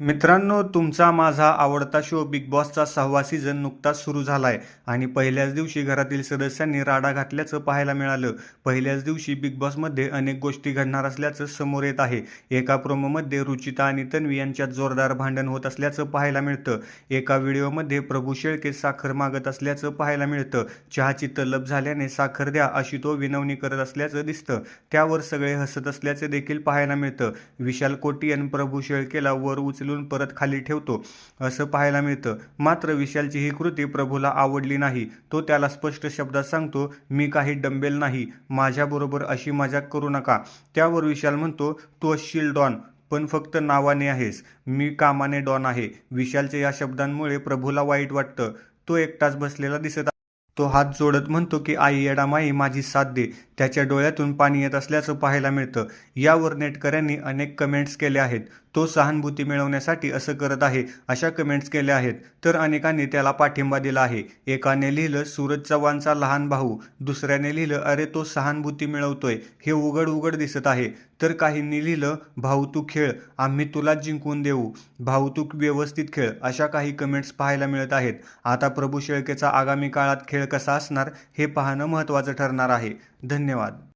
मित्रांनो तुमचा माझा आवडता शो बिग बॉसचा सहावा सीझन नुकताच सुरू झाला आहे आणि पहिल्याच दिवशी घरातील सदस्यांनी राडा घातल्याचं पाहायला मिळालं. पहिल्याच दिवशी बिग बॉसमध्ये अनेक गोष्टी घडणार असल्याचं समोर येत आहे. एका प्रोमोमध्ये रुचिता आणि तन्वी यांच्यात जोरदार भांडण होत असल्याचं पाहायला मिळतं. एका व्हिडिओमध्ये प्रभू शेळके साखर मागत असल्याचं पाहायला मिळतं. चहाची तलब झाल्याने साखर द्या अशी तो विनवणी करत असल्याचं दिसतं. त्यावर सगळे हसत असल्याचे देखील पाहायला मिळतं. विशाल कोटियन प्रभू शेळकेला वर उचल उचलून परत खाली ठेवतो असं पाहायला मिळतं. मात्र विशालची ही कृती प्रभूला आवडली नाही. तो त्याला स्पष्ट शब्दात सांगतो मी काही डंबेल नाही. माझ्याबरोबर अशी मजाक करू नका. त्यावर विशाल म्हणतो तू असशील डॉन. पण फक्त नावाने आहेस. मी कामाने डॉन आहे. विशालच्या या शब्दांमुळे प्रभूला वाईट वाटतं. तो एकटाच बसलेला दिसत तो हात जोडत म्हणतो की आई येडामाई माझी साथ दे. त्याच्या डोळ्यातून पाणी येत असल्याचं पाहायला मिळतं. यावर नेटकऱ्यांनी अनेक कमेंट्स केल्या आहेत. तो सहानुभूती मिळवण्यासाठी असं करत आहे अशा कमेंट्स केल्या आहेत. तर अनेकांनी त्याला पाठिंबा दिला आहे. एकाने लिहिलं सूरज चव्हाणचा लहान भाऊ. दुसऱ्याने लिहिलं अरे तो सहानुभूती मिळवतोय. हे उघड उघड दिसत आहे. तर काहींनी लिहिलं भाऊ तू खेळ. आम्ही तुला जिंकून देऊ. भाऊ तू व्यवस्थित खेळ. अशा काही कमेंट्स पाहायला मिळत आहेत. आता प्रभू शेळकेचा आगामी काळात खेळ कसा असणार हे पाहणं महत्त्वाचं ठरणार आहे. धन्यवाद.